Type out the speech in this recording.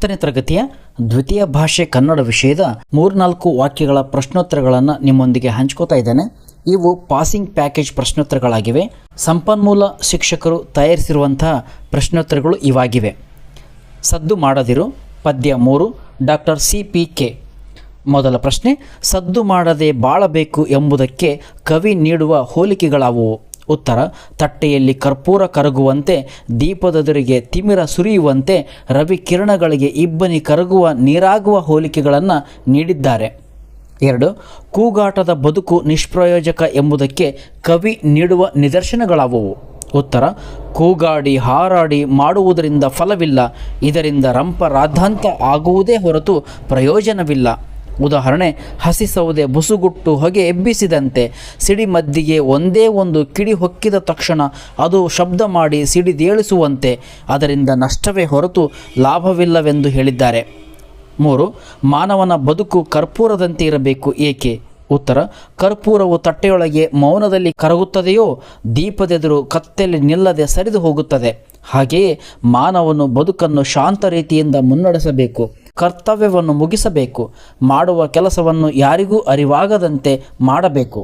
ಹತ್ತನೇ ತರಗತಿಯ ದ್ವಿತೀಯ ಭಾಷೆ ಕನ್ನಡ ವಿಷಯದ ಮೂರ್ನಾಲ್ಕು ವಾಕ್ಯಗಳ ಪ್ರಶ್ನೋತ್ತರಗಳನ್ನು ನಿಮ್ಮೊಂದಿಗೆ ಹಂಚ್ಕೋತಾ ಇದ್ದೇನೆ. ಇವು ಪಾಸಿಂಗ್ ಪ್ಯಾಕೇಜ್ ಪ್ರಶ್ನೋತ್ತರಗಳಾಗಿವೆ. ಸಂಪನ್ಮೂಲ ಶಿಕ್ಷಕರು ತಯಾರಿಸಿರುವಂತಹ ಪ್ರಶ್ನೋತ್ತರಗಳು ಇವಾಗಿವೆ. ಸದ್ದು ಮಾಡದಿರು. ಪದ್ಯ ಮೂರು. Doctor C P K. ಮೊದಲ ಪ್ರಶ್ನೆ. ಸದ್ದು ಮಾಡದೆ ಬಾಳಬೇಕು ಎಂಬುದಕ್ಕೆ ಕವಿ ನೀಡುವ ಹೋಲಿಕೆಗಳಾವುವು? ಉತ್ತರ, ತಟ್ಟೆಯಲ್ಲಿ ಕರ್ಪೂರ ಕರಗುವಂತೆ ದೀಪದೆದುರಿಗೆ ತಿಮಿರ ಸುರಿಯುವಂತೆ ರವಿ ಕಿರಣಗಳಿಗೆ ಇಬ್ಬನಿ ಕರಗುವ ನೀರಾಗುವ ಹೋಲಿಕೆಗಳನ್ನು ನೀಡಿದ್ದಾರೆ. ಎರಡು, ಕೂಗಾಟದ ಬದುಕು ನಿಷ್ಪ್ರಯೋಜಕ ಎಂಬುದಕ್ಕೆ ಕವಿ ನೀಡುವ ನಿದರ್ಶನಗಳಾವುವು? ಉತ್ತರ, ಕೂಗಾಡಿ ಹಾರಾಡಿ ಮಾಡುವುದರಿಂದ ಫಲವಿಲ್ಲ, ಇದರಿಂದ ರಂಪರಾಧಾಂತ ಆಗುವುದೇ ಹೊರತು ಪ್ರಯೋಜನವಿಲ್ಲ. ಉದಾಹರಣೆ, ಹಸಿ ಸೌದೆ ಬುಸುಗುಟ್ಟು ಹೊಗೆ ಎಬ್ಬಿಸಿದಂತೆ ಸಿಡಿಮದ್ದಿಗೆ ಒಂದೇ ಒಂದು ಕಿಡಿ ಹೊಕ್ಕಿದ ತಕ್ಷಣ ಅದು ಶಬ್ದ ಮಾಡಿ ಸಿಡಿದೇಳಿಸುವಂತೆ ಅದರಿಂದ ನಷ್ಟವೇ ಹೊರತು ಲಾಭವಿಲ್ಲವೆಂದು ಹೇಳಿದ್ದಾರೆ. ಮೂರು, ಮಾನವನ ಬದುಕು ಕರ್ಪೂರದಂತೆ ಇರಬೇಕು, ಏಕೆ? ಉತ್ತರ, ಕರ್ಪೂರವು ತಟ್ಟೆಯೊಳಗೆ ಮೌನದಲ್ಲಿ ಕರಗುತ್ತದೆಯೋ, ದೀಪದೆದುರು ಕತ್ತಲೆ ನಿಲ್ಲದೆ ಸರಿದು ಹೋಗುತ್ತದೆ. ಹಾಗೆಯೇ ಮಾನವನು ಬದುಕನ್ನು ಶಾಂತ ರೀತಿಯಿಂದ ಮುನ್ನಡೆಸಬೇಕು. ಕರ್ತವ್ಯವನ್ನು ಮುಗಿಸಬೇಕು ಮಾಡುವ ಕೆಲಸವನ್ನು ಯಾರಿಗೂ ಅರಿವಾಗದಂತೆ ಮಾಡಬೇಕು.